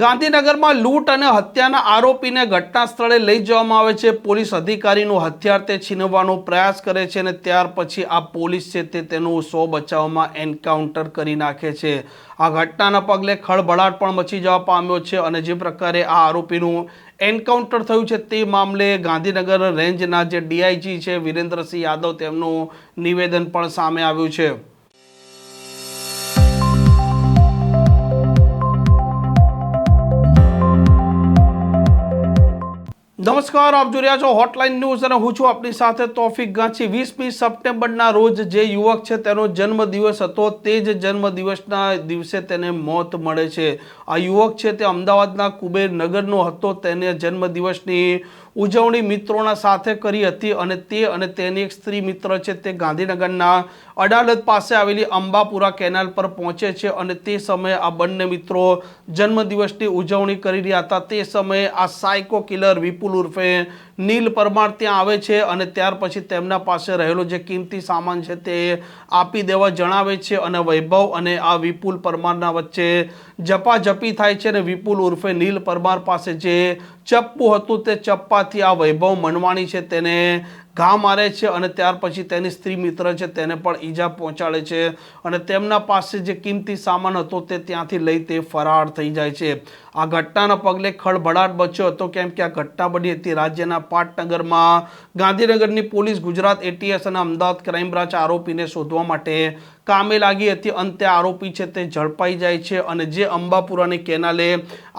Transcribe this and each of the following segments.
ગાંધીનગરમાં લૂંટ અને હત્યાના આરોપીને ઘટના સ્થળે લઈ જવામાં આવે છે. પોલીસ અધિકારીનું હથિયાર તે છીનવવાનો પ્રયાસ કરે છે અને ત્યાર પછી આ પોલીસ છે તે તેનું સો બચાવમાં એન્કાઉન્ટર કરી નાખે છે. આ ઘટનાના પગલે ખળભળાટ પણ મચી જવા પામ્યો છે અને જે પ્રકારે આ આરોપીનું એન્કાઉન્ટર થયું છે તે મામલે ગાંધીનગર રેન્જના જે ડીઆઈજી છે, વિરેન્દ્રસિંહ યાદવ, તેમનું નિવેદન પણ સામે આવ્યું છે. નમસ્કાર, આપ જોઈ રહ્યા છો હોટલાઇન ન્યૂઝ અને હું છું આપની સાથે તોફિક ગાંચી વીસમી સપ્ટેમ્બરના રોજ જે યુવક છે તેનો જન્મદિવસ હતો, તે જ જન્મદિવસના દિવસે તેને મોત મળે છે. આ યુવક છે તે અમદાવાદના કુબેર નગરનો હતો, તેને જન્મદિવસની ઉજવણી મિત્રોના સાથે કરી હતી અને તે અને તેની એક સ્ત્રી મિત્ર છે તે ગાંધીનગરના અડાલત પાસે આવેલી અંબાપુરા કેનાલ પર પહોંચે છે અને તે સમયે આ બંને મિત્રો જન્મદિવસની ઉજવણી કરી રહ્યા હતા. તે સમયે આ સાયકો કિલર વિપુલ ઉર્ફે નીલ પરમાર ત્યાં આવે છે અને ત્યાર પછી તેમના પાસે રહેલો જે કિંમતી સામાન છે તે આપી દેવા જણાવે છે અને વૈભવ અને આ વિપુલ પરમારના વચ્ચે જપાજપી થાય છે અને વિપુલ ઉર્ફે નીલ પરમાર પાસે જે ચપ્પુ હતું તે ચપ્પાથી આ વૈભવ મનવાણી છે તેને ઘા મારે છે અને ત્યાર પછી તેની સ્ત્રી મિત્ર છે, તેને પણ ઈજા પહોંચાડે છે. અને તેમના પાસે જે કિંમતી સામાન હતો તે ત્યાંથી લઈ તે ફરાર થઈ જાય છે. આ ઘટનાના પગલે ખળભળાટ બચ્યો હતો. કેમ કે આ ઘટના બની હતી રાજ્યના પાટનગરમાં ગાંધીનગરની પોલીસ ગુજરાત એટીએસ અને અમદાવાદ ક્રાઇમ બ્રાન્ચ આરોપીને શોધવા માટે કામે લાગી હતી. અંતે આરોપી છે તે ઝડપાઈ જાય છે અને જે અંબાપુરાની કેનાલે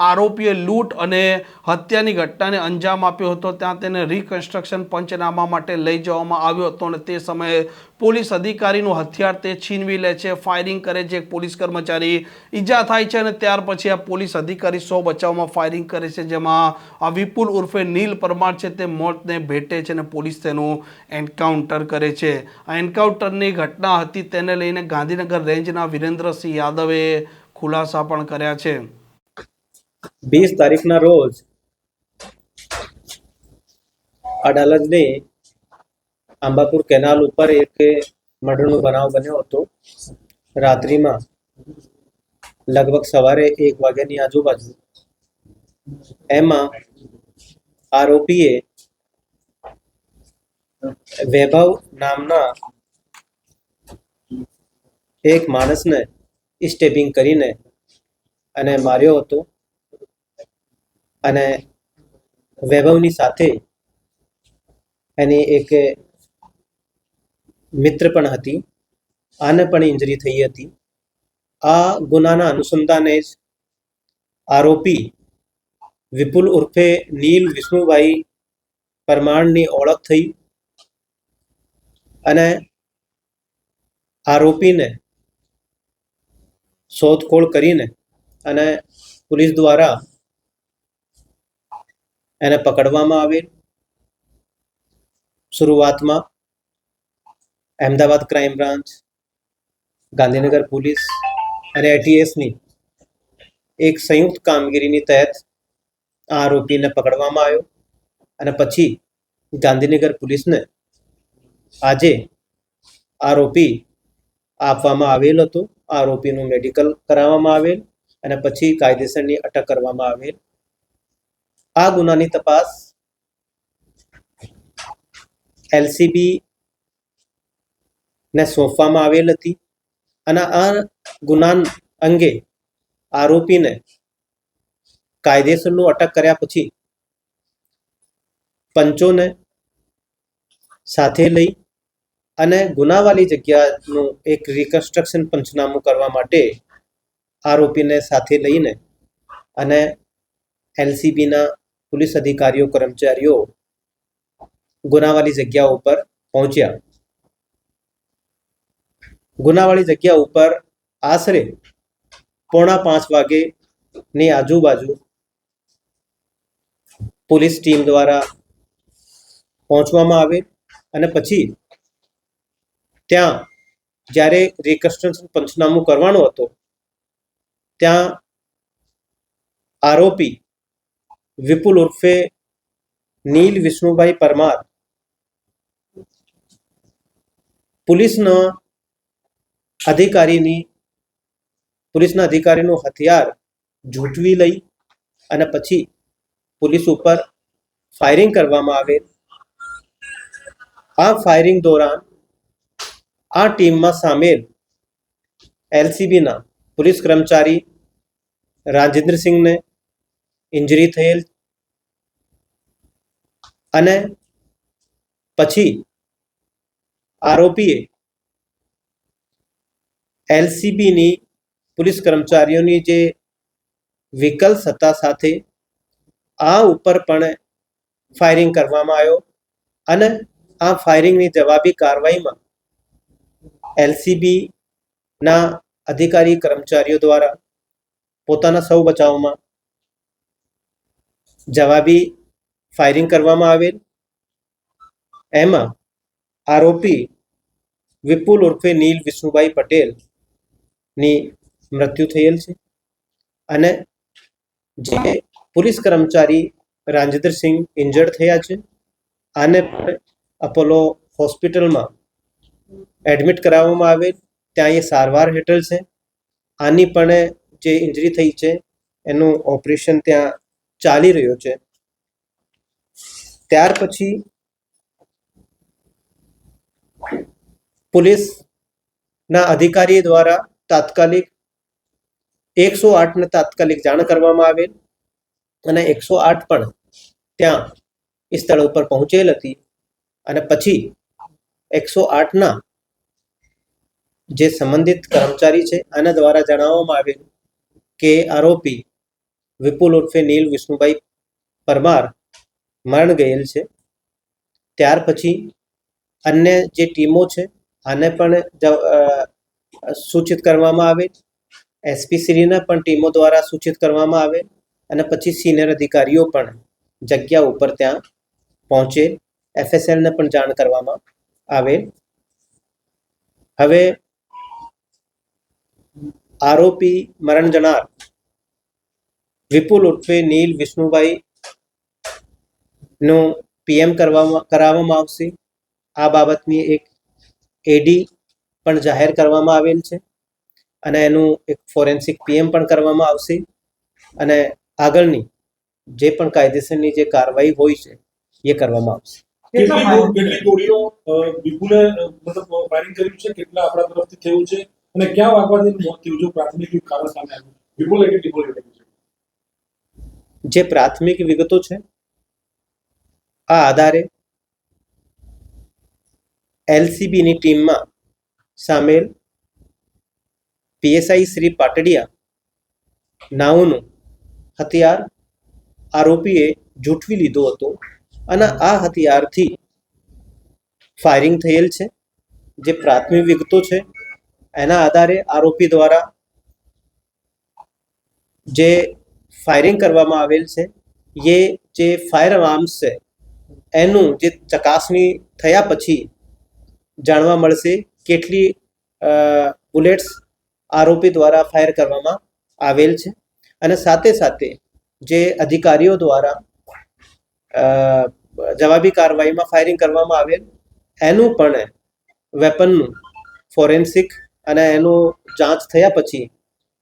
આરોપીએ લૂંટ અને હત્યાની ઘટનાને અંજામ આપ્યો હતો, ત્યાં તેને રિકન્સ્ટ્રક્શન પંચનામા માટે લઈ જવામાં આવ્યો હતો અને તે સમયે પોલીસ અધિકારીનું હથિયાર તે છીનવી લે છે ફાયરિંગ કરે છે, એક પોલીસ કર્મચારી ઈજા થાય છે અને ત્યાર પછી આ પોલીસ અધિકારી સો બચાવમાં ફાયરિંગ કરે છે, જેમાં આ વિપુલ ઉર્ફે નીલ પરમાર છે તે મોતને ભેટે છે અને પોલીસ તેનું એન્કાઉન્ટર કરે છે. આ એન્કાઉન્ટરની ઘટના હતી તેને લઈને ગાંધીનગર રેન્જના વિરેન્દ્રસિંહ યાદવે ખુલાસા પણ કર્યા છે. વીસ તારીખના રોજ અડાલજની આંબાપુર કેનાલ ઉપર એક મર્ડરનો બનાવ બન્યો હતો. રાત્રિમાં લગભગ સવારે એક વાગ્યાની આજુબાજુ એમાં આરોપીએ વૈભવ નામના એક માણસને સ્ટેપિંગ કરીને અને માર્યો હતો. અને વૈભવની સાથે એની એક મિત્ર પણ હતી. આને પણ ઇન્જરી થઈ હતી. આ ગુનાના અનુસંધાને જ આરોપી વિપુલ ઉર્ફે નીલ વિષ્ણુભાઈ પરમાણની ઓળખ થઈ. અને આરોપીને શોધખોળ કરીને અને પોલીસ દ્વારા એને પકડવામાં આવેલ શરૂઆતમાં Ahmedabad crime branch, Gandhinagar police અને એટીએસની એક સંયુક્ત કામગીરીની તહેત આ આરોપીને પકડવામાં આવ્યો અને પછી ગાંધીનગર પોલીસને આજે આરોપી આપવામાં આવેલ હતો. આરોપીનું મેડિકલ કરાવવામાં આવેલ અને પછી કાયદેસરની અટક કરવામાં આવેલ. આ ગુનાની તપાસ એલસીબી ને સોંપવામાં આવેલ હતી અને આ ગુના અંગે આરોપીને કાયદેસરનું અટક કર્યા પછી પંચોને સાથે લઈ અને ગુનાવાળી જગ્યાનું એક રિકન્સ્ટ્રક્શન પંચનામું કરવા માટે આરોપીને સાથે લઈને અને એલસીબીના પોલીસ અધિકારીઓ, કર્મચારીઓ ગુનાવાળી જગ્યા ઉપર પહોંચ્યા. ગુનાવાળી જગ્યા ઉપર આશરે પોણા પાંચ વાગેની આજુબાજુ પોલીસ ટીમ દ્વારા પહોંચવામાં આવે અને પછી ત્યાં જ્યારે રિકન્સ્ટ્રક્શન પંચનામું કરવાનો હતો, ત્યાં આરોપી વિપુલ ઉર્ફે નીલ વિષ્ણુભાઈ પરમાર પોલીસના અધિકારીની, પોલીસના અધિકારીનું હથિયાર ઝૂંટવી લઈ અને પછી પોલીસ ઉપર ફાયરિંગ કરવામાં આવેલ. આ ફાયરિંગ દોરાન આ ટીમમાં સામેલ એલસીબીના પોલીસ કર્મચારી રાજેન્દ્રસિંહને ઇન્જરી થયેલ અને પછી આરોપીએ એલસીબીની પોલીસ કર્મચારીઓની જે વિકલ સત્તા સાથે આ ઉપર પણ ફાયરિંગ કરવામાં આવ્યો અને આ ફાયરિંગની જવાબી કાર્યવાહીમાં એલસીબીના અધિકારી, કર્મચારીઓ દ્વારા પોતાના સૌ બચાવમાં જવાબી ફાયરિંગ કરવામાં આવેલ. એમાં આરોપી વિપુલ ઉર્ફે નીલ વિષ્ણુભાઈ પટેલની મૃત્યુ થયેલ છે અને જે પોલીસ કર્મચારી રાજેન્દ્રસિંહ ઇન્જર્ડ થયા છે. આને પણ અપોલો હોસ્પિટલમાં એડમિટ કરાવવામાં આવેલ ત્યાં એ સારવાર હેઠળ છે. આની પણ જે ઇન્જરી થઈ છે, એનું ઓપરેશન ત્યાં ચાલી રહ્યું છે. ત્યાર પછી પોલીસના અધિકારી દ્વારા તાત્કાલિક એકસો આઠને તાત્કાલિક જાણ કરવામાં આવેલ અને એકસો આઠ પણ ત્યાં એ સ્થળ ઉપર પહોંચેલ હતી. અને પછી એકસો આઠના જે સંબંધિત કર્મચારી છે, આના દ્વારા જણાવવામાં આવેલું કે આરોપી વિપુલ ઉર્ફે નીલ વિષ્ણુભાઈ પરમાર મરણ ગયેલ છે. ત્યાર પછી અન્ય જે ટીમો છે, આને પણ સૂચિત કરવામાં આવે. એસપી શ્રીને પણ ટીમો દ્વારા સૂચિત કરવામાં આવે અને પછી સિનિયર અધિકારીઓ પણ જગ્યા ઉપર ત્યાં પહોંચે. એફએસએલને પણ જાણ કરવામાં આવે હવે આરોપી મરણ જનાર વિપુલ ઉર્ફે નીલ વિષ્ણુભાઈ નો પીએમ કરવામાં, કરાવવામાં આવશે. આ બાબતની એક એડી પણ જાહેર કરવામાં આવેલ છે અને એનું એક ફોરેન્સિક પીએમ પણ કરવામાં આવશે. અને આગળની જે પણ કાયદેસરની જે કાર્યવાહી હોય છે, એ કરવામાં આવશે. કેટલી કેટલી ગોળીઓ વિપુલે મતલબ ફાયરિંગ કર્યું છે? કેટલા આપણા તરફથી થયું છે? અને ક્યાં વાગવાથી મોત થયું છે? પ્રાથમિક કારણ સામે આવ્યું વિપુલે કેટલી ગોળીઓ કરી છે? જે પ્રાથમિક વિગતો છે આ આધારે એલસીબીની ટીમમાં સામેલ પીએસઆઈ શ્રી પાટડિયા નાઓનું હથિયાર આરોપીએ જૂઠવી લીધો હતું. અને આ હથિયારથી ફાયરિંગ થયેલ છે. જે પ્રાથમિક વિગતો છે એના આધારે આરોપી દ્વારા જે ફાયરિંગ કરવામાં આવેલ છે એ જે ફાયર આર્મ્સ છે એનું જે ચકાસણી થયા પછી જાણવા મળશે કેટલી બુલેટ્સ આરોપી દ્વારા ફાયર કરવામાં આવેલ છે. અને સાથે સાથે જે અધિકારીઓ દ્વારા જવાબી કાર્યવાહીમાં ફાયરિંગ કરવામાં આવેલ. એનું પણ વેપનનું ફોરેન્સિક અને એનું જાંચ થયા પછી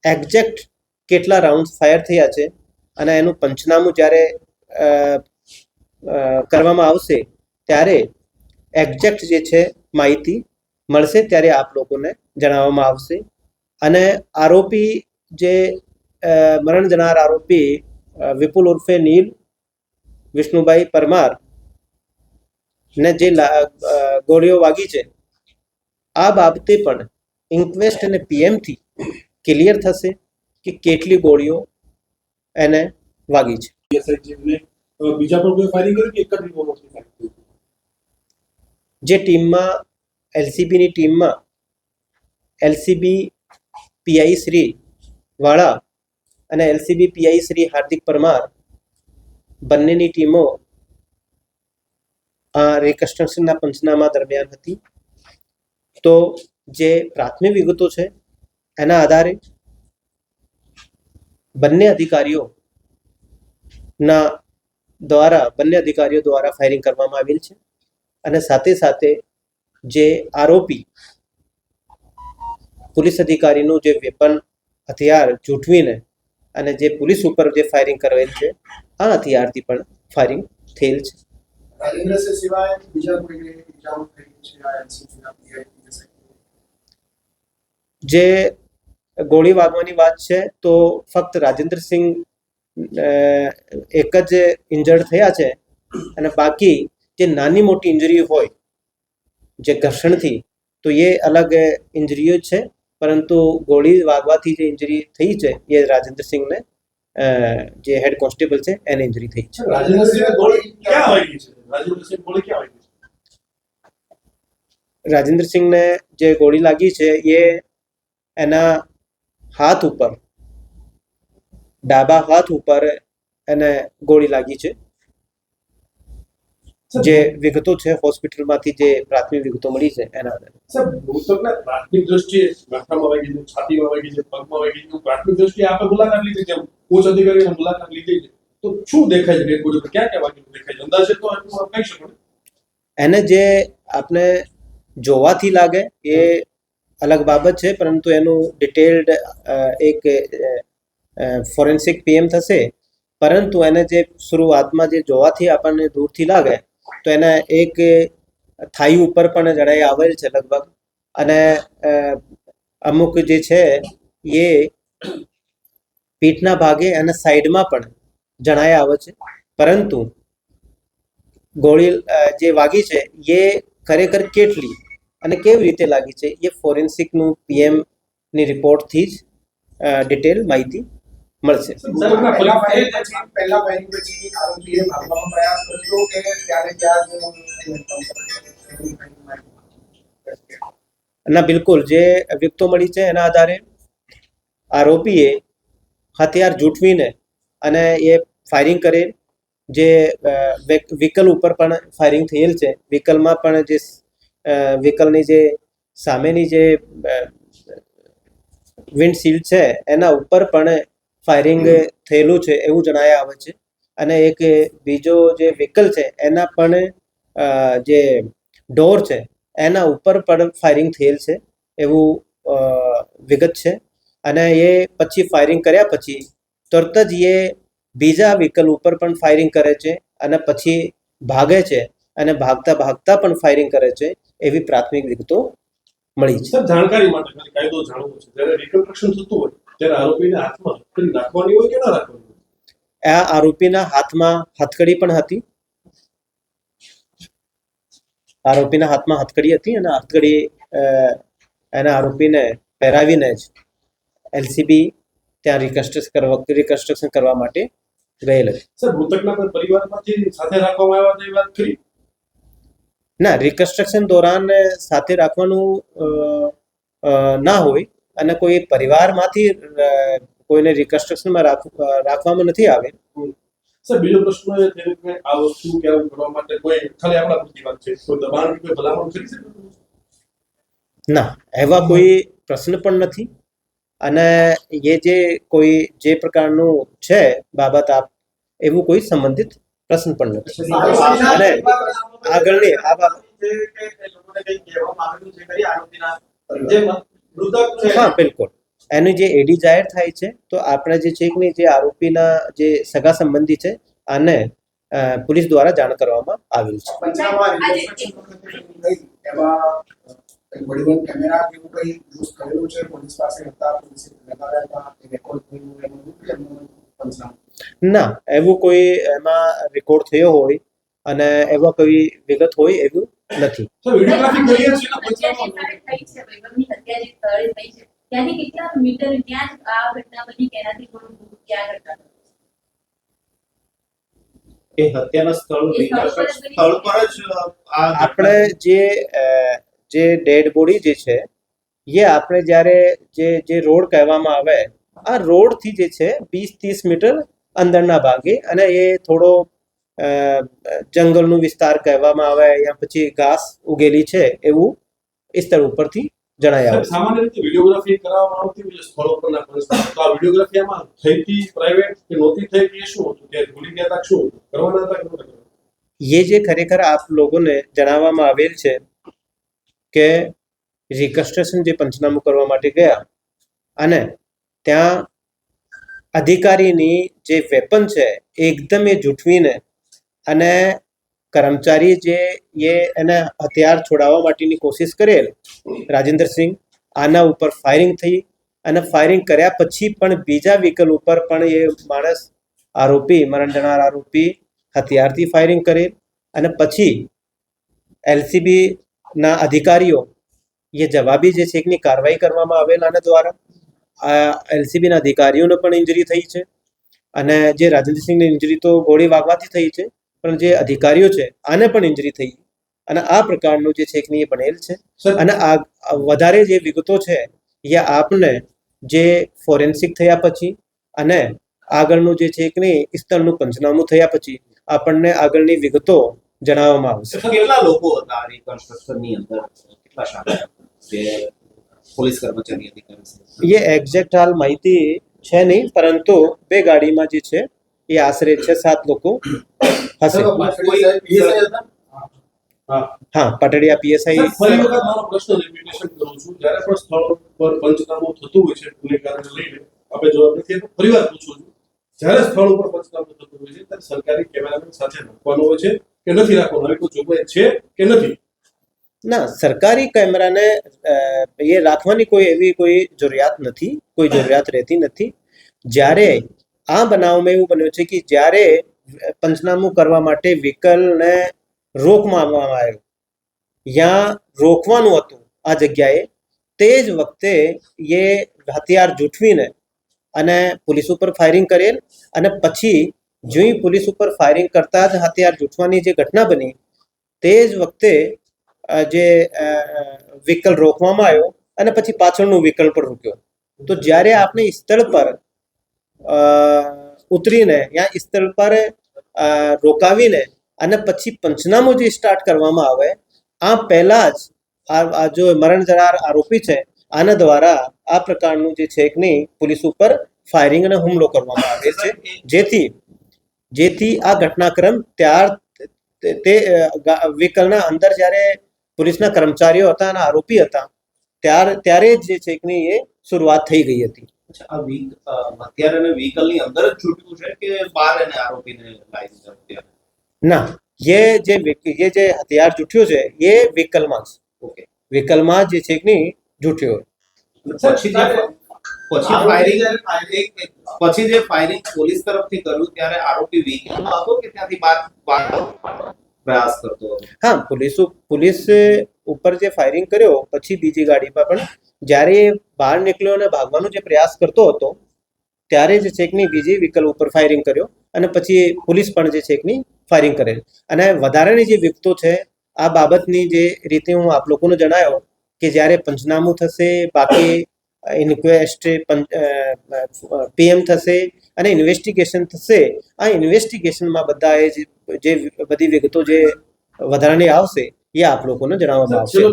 એક્ઝેક્ટ કેટલા રાઉન્ડ ફાયર થયા છે અને એનું પંચનામું જ્યારે કરવામાં આવશે, ત્યારે એક્ઝેક્ટ જે છે માહિતી મળશે ત્યારે આપ લોકોને જણાવવામાં આવશે. અને આરોપી જે મરણ જનાર આરોપી વિપુલ ઉર્ફે નીલ વિષ્ણુભાઈ પરમાર ને જે ગોળીઓ વાગી છે આ બાબતે પણ ઇન્ક્વેસ્ટ અને પીએમથી ક્લિયર થશે કે કેટલી ગોળીઓ એને વાગી છે. PSI જીવને અ, બીજા પર કોઈ ફાયરિંગ કરી એક જ રિવોલ્વરથી ફાયરિંગ કર્યું? જે ટીમમાં એલસીબીની ટીમમાં એલસીબી પીઆઈ શ્રી વાળા અને એલસીબી પીઆઈ શ્રી હાર્દિક પરમાર બંનેની ટીમો આ રિકન્સ્ટ્રક્શનના પંચનામા દરમિયાન હતી. તો જે પ્રાથમિક વિગતો છે, એના આધારે બંને અધિકારીઓ ના દ્વારા, બંને અધિકારીઓ દ્વારા ફાયરિંગ કરવામાં આવેલ છે. અને સાથે સાથે જે આરોપી પોલીસ અધિકારીનું જે વેપન હથિયાર જૂઠવીને અને જે પોલીસ ઉપર જે ફાયરિંગ કરેલ છે, આ હથિયારથી પણ ફાયરિંગ થયેલ છે. રાજેન્દ્ર સિંહ સિવાય બીજા કોઈને ઇજાઓ થઈ છે આ એનસીસીના પીઆઈ જે ગોળી વાગવાની વાત છે તો ફક્ત રાજેન્દ્ર સિંહ એક જ ઇન્જર્ડ થયા છે અને બાકી જે નાની મોટી ઇન્જરી હોય જે ઘર્ષણથી તો એ અલગ ઇન્જરીઓ છે. પરંતુ ગોળી વાગવાથી જે ઇન્જરી થઈ છે એ રાજેન્દ્ર સિંહને જે હેડ કોન્સ્ટેબલ છે એને ઇન્જરી થઈ છે. રાજેન્દ્ર સિંહ ગોળી ક્યાં વાગી છે? રાજેન્દ્ર ગોળી ક્યાં વાગી છે? રાજેન્દ્ર સિંહને જે ગોળી લાગી છે એ એના હાથ ઉપર ડાબા હાથ ઉપર એને ગોળી લાગી છે. જે વિગતો છે હોસ્પિટલમાંથી જે પ્રાથમિક વિગતો મળી છે એના આધારે. સાહેબ મૃતકને પ્રાથમિક દ્રષ્ટિએ માથામાં વાગી છે છાતીમાં વાગી છે પગમાં વાગી છે પ્રાથમિક દ્રષ્ટિએ આપણે મુલાકાત લીધી છે ઉચ્ચ અધિકારીને મુલાકાત લીધી છે. તો શું દેખાય છે ડેડ ક્યાં ક્યાં વાગી દેખાય છે? અંદાજે તો આટલું કહી શકો એને જે આપણે જોવાથી લાગે એ અલગ બાબત છે પરંતુ એનું ડિટેલ્ડ એક ફોરેન્સિક પીએમ થશે. પરંતુ એને જે શરૂઆતમાં જે જોવાથી આપણને દૂરથી લાગે તો એને એક થાઈ ઉપર પણ જણાઈ આવેલ છે લગભગ. અને અમુક જે છે એ પીઠના ભાગે અને સાઈડમાં પણ જણાય આવે છે. પરંતુ ગોળી જે વાગી છે એ ખરેખર કેટલી અને કેવી રીતે લાગી છે એ ફોરેન્સિકનું પીએમની રિપોર્ટથી જ ડિટેલ માહિતી મળશે. ના બિલકુલ. જે વિગતો મળી છે એના આધારે આરોપીએ હથિયાર જૂઠવીને અને એ ફાયરિંગ કરેલ જે વ્હીકલ ઉપર પણ ફાયરિંગ થયેલ છે. વ્હીકલમાં પણ જે વ્હીકલની જે સામેની જે વિન્ડશીલ્ડ છે, એના ઉપર પણ ફાયરિંગ થયેલું છે એવું જણાયા આવે છે. અને એક બીજો જે વ્હીકલ છે, એના પણ જે ડોર છે, એના ઉપર પણ ફાયરિંગ થયેલ છે એવું વિગત છે. અને એ પછી ફાયરિંગ કર્યા પછી તરત જ એ બીજા વ્હીકલ ઉપર પણ ફાયરિંગ કરે છે અને પછી ભાગે છે અને ભાગતા ભાગતા પણ ફાયરિંગ કરે છે એવી પ્રાથમિક વિગતો મળી છે. જાણકારી માટે કાયદો જાણવો છે. જ્યારે રિકન્સ્ટ્રક્શન થતું હોય ત્યારે આરોપીને હાથમાં હથકડી રાખવાની હોય કે ના રાખવાની આ આરોપીના હાથમાં હથકડી પણ હતી. આરોપીના હાથમાં હથકડી હતી અને હથકડી એના આરોપીને પહેરાવીને જ એલસીબી ત્યાં રિકન્સ્ટ્રક્શન કરવા રિકન્સ્ટ્રક્શન કરવા માટે ગયેલ સર મૃતકના કોઈ પરિવારમાંથી સાથે રાખવામાં આવ્યા તેવી વાત કરી ના રિકન્સ્ટ્રક્શન દોરાન સાથે રાખવાનું ના હોય અને કોઈ પરિવારમાંથી કોઈને રિકન્સ્ટ્રક્શનમાં રાખ રાખવામાં નથી આવે. સર બીજો પ્રશ્ન એ છે કે આ વસ્તુ કે કરવા માટે કોઈ ખાલી આપણા પૂરતી વાત છે. કોઈ દબાણ કોઈ ભલામણ કરી શકે ના એવા કોઈ પ્રશ્ન પણ નથી. અને એ જે કોઈ, જે પ્રકારનું છે બાબત આપ, એવું કોઈ સંબંધિત પ્રશ્ન પણ નથી. અને આગળની આ બાબત હા, બિલકુલ. એની જે એડી જાહેર થાય છે, તો આપણે જે છે કે જે આરોપીના જે સગા સંબંધી છે, આને પોલીસ દ્વારા જાણ કરવામાં આવેલ છે. બોડીવર્ન કેમેરા કે એવું કઈ યુઝ કરેલું છે? પોલીસ પાસે હતા પોલીસે લગાવ્યા હતા કે રેકોર્ડ થયું એનું એમનું ના એવું કોઈ એમાં રેકોર્ડ થયો હોય અને એવા કોઈ વિગત હોય એવું નથી. કે આપણે જે જે ડેડ બોડી જે છે એ આપણે જ્યારે જે જે રોડ કહેવામાં આવે આ રોડથી જે છે વીસ ત્રીસ મીટર અંદરના ભાગે અને એ થોડો જંગલનું વિસ્તાર કહેવામાં આવે યા પછી ઘાસ ઉગેલી છે એવું એ સ્થળ ઉપરથી જણાય આવે સામાન્ય રીતે વિડિયોગ્રાફી કરાવવામાં આવતી હોય સ્થળ સ્થળો પરના પરિસ્થિતિ. તો આ વિડિયોગ્રાફીમાં થઈ હતી પ્રાઇવેટ કે નહોતી થઈ કે શું હતું? કે ભૂલી ગયા હતા શું કરવાના હતા કે નહોતા જે ખરેખર આપ લોકોને જણાવવામાં આવેલ છે કે રિકન્સ્ટ્રક્શન જે પંચનામું કરવા માટે ગયા અને ત્યાં અધિકારીની જે વેપન છે એકદમ એ જૂઠવીને અને કર્મચારી જે એ એને હથિયાર છોડાવવા માટેની કોશિશ કરેલ રાજેન્દ્રસિંહ આના ઉપર ફાયરિંગ થઈ અને ફાયરિંગ કર્યા પછી પણ બીજા વ્હીકલ ઉપર પણ એ માણસ આરોપી, મરણ જનાર આરોપી હથિયારથી ફાયરિંગ કરેલ અને પછી એલસીબી ના અધિકારીઓ એ જવાબી જે છે એકની કાર્યવાહી કરવામાં આવેલ આના દ્વારા આ એલસીબીના અધિકારીઓને પણ ઇન્જરી થઈ છે અને જે રાજેન્દ્રસિંહની ઇન્જરી તો ગોળી વાગવાથી થઈ છે પણ જે અધિકારીઓ છે આને પણ ઇન્જરી થઈ અને આ પ્રકારનું જે છે એ બનેલ છે. અને આ આ વધારે જે વિગતો છે એ આપને જે ફોરેન્સિક થયા પછી અને આગળનું જે છે કે નહીં સ્થળનું પંચનામું થયા પછી આપણને આગળની વિગતો જણાવવામાં આવશે. કેટલા લોકો હતા રિકન્સ્ટ્રક્શનની અંદર? કેટલા જે પોલીસ કર્મચારી અધિકારી છે એ એક્ઝેક્ટ હાલ માહિતી છે નહીં પરંતુ બે ગાડીમાં જે છે એ આશરે છે સાત લોકો હશે. હા. પટડિયા પીએસઆઈ ફરી વખત મારો પ્રશ્ન રિપીટેશન કરું છું. જ્યારે પણ સ્થળ પર પંચનામું થતું હોય છે ગુનેગારને લઈને આપણે જવાબ નથી ફરી વાર પૂછું છું. જ્યારે સ્થળ ઉપર પંચનામું થતું હોય છે, ત્યારે સરકારી કેમેરામેન સાથે રાખવાનો હોય છે કે નથી રાખવાનો? આવી કોઈ જોગવાઈ છે કે નથી? ના, સરકારી કેમેરાને એ રાખવાની કોઈ એવી કોઈ જરૂરિયાત નથી, કોઈ જરૂરિયાત રહેતી નથી. જ્યારે આ બનાવમાં એવું બન્યું છે કે જ્યારે પંચનામું કરવા માટે વ્હીકલને રોકવામાં આવ્યો યા રોકવાનું હતું આ જગ્યાએ, તે જ વખતે એ હથિયાર જૂઠવીને અને પોલીસ ઉપર ફાયરિંગ કરેલ અને પછી જોઈ પોલીસ ઉપર ફાયરિંગ કરતા જ હથિયાર જૂઠવાની જે ઘટના બની, તે જ વખતે જે વ્હીકલ રોકવામાં આવ્યો અને પછી પાછળનું વ્હીકલ પણ રોક્યો તો જ્યારે આપણે સ્થળ પર ઉતરીને યા સ્થળ પર રોકાવીને અને પછી પંચનામું જે સ્ટાર્ટ કરવામાં આવે, આ પહેલા જ આ જો મરણ જનાર આરોપી છે આના દ્વારા આ પ્રકારનું જે છે કે નહીં પોલીસ ઉપર ફાયરિંગ અને હુમલો કરવામાં આવે છે. જેથી જેથી આ ઘટનાક્રમ ત્યાર તે- વ્હીકલના અંદર જ્યારે પોલીસના કર્મચારીઓ હતા અને આરોપી હતા ત્યાર ત્યારે જ જે છે કે નહીં એ શરૂઆત થઈ ગઈ હતી. આ વીક અત્યારે એને અંદર જ છૂટ્યું છે કે બહાર એને આરોપીને લાવી દીધા ના એ જે એ જે હથિયાર જૂઠ્યો છે એ વ્હીકલમાં જ. ઓકે. વ્હીકલમાં જે છે કે જૂઠ્યો પછી જે પછી ફાયરિંગ પછી જે ફાયરિંગ પોલીસ તરફથી કર્યું ત્યારે આરોપી vehicle-માં હતો કે ત્યાંથી બહાર બહાર પ્રયાસ કરતો હતો. હા પોલીસ પોલીસ ઉપર જે ફાયરિંગ કર્યો પછી બીજી ગાડીમાં પણ જ્યારે બહાર નીકળ્યો અને ભાગવાનો જે પ્રયાસ કરતો હતો ત્યારે જે ચેકની બીજી વિકલ ઉપર ફાયરિંગ કર્યો અને પછી પોલીસ પણ જે ચેકની ફાયરિંગ કરેલ. અને વધારાની જે વિગતો છે આ બાબતની જે રીતે હું આપ લોકોને જણાવ્યો કે જ્યારે પંચનામું થશે, બાકી ઇન્ક્વેસ્ટ પીએમ થશે અને ઇન્વેસ્ટિગેશન થશે, આ ઇન્વેસ્ટિગેશનમાં બધા એ જે- બધી વિગતો જે વધારાની આવશે, એ આપ લોકોને જણાવવામાં આવશે.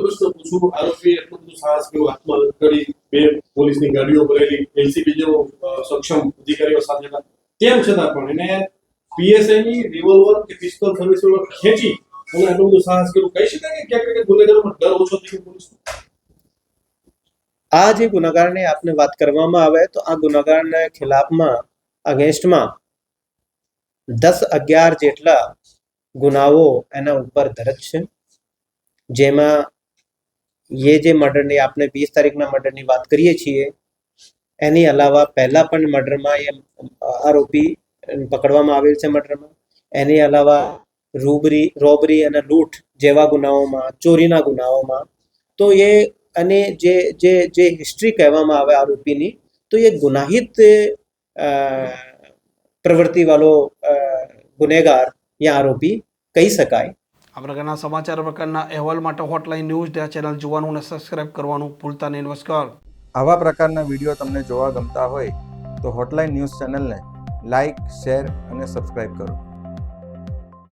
આરોપી એટલું બધું સાહસ કેવું આત્મહત્યા કરી, બે પોલીસની ગાડીઓ ભરેલી, એલસીબી જેવો સક્ષમ અધિકારીઓ સાથે તેમ છતાં પણ એને પીએસઆઈ રિવોલ્વર કે પિસ્તોલ સર્વિસ ખેંચી અને એટલું બધું સાહસ કર્યું. કહી શકાય કે ક્યાંક ક્યાંક ગુનેગારોમાં ડર ઓછો થયો પોલીસનો આ જે ગુનાગારની આપને વાત કરવામાં આવે તો આ ગુનાગારના ખિલાફમાં, અગેન્સ્ટમાં દસ અગિયાર જેટલા ગુનાઓ એના ઉપર દરજ છે. જેમાં એ જે મર્ડરની આપણે વીસ તારીખના મર્ડરની વાત કરીએ છીએ, એની અલાવા પહેલા પણ મર્ડરમાં એ આરોપી પકડવામાં આવેલ છે મર્ડરમાં. એની અલાવા રૂબરી રોબરી અને લૂંટ જેવા ગુનાઓમાં ચોરીના ગુનાઓમાં તો એ અને જે જે જે હિસ્ટ્રી કહેવામાં આવે આરોપીની તો એ ગુનાહિત પ્રવૃત્તિવાળો ગુનેગાર યા આરોપી કહી શકાય. આ પ્રકારના સમાચાર પ્રકારના અહેવાલ માટે હોટલાઇન ન્યૂઝ ડે ચેનલ જોવાનું અને સબસ્ક્રાઇબ કરવાનું ભૂલતા નહીં. નમસ્કાર. આવા પ્રકારના વીડિયો તમને જોવા ગમતા હોય તો હોટલાઇન ન્યૂઝ ચેનલને લાઇક શેર અને સબસ્ક્રાઇબ કરો.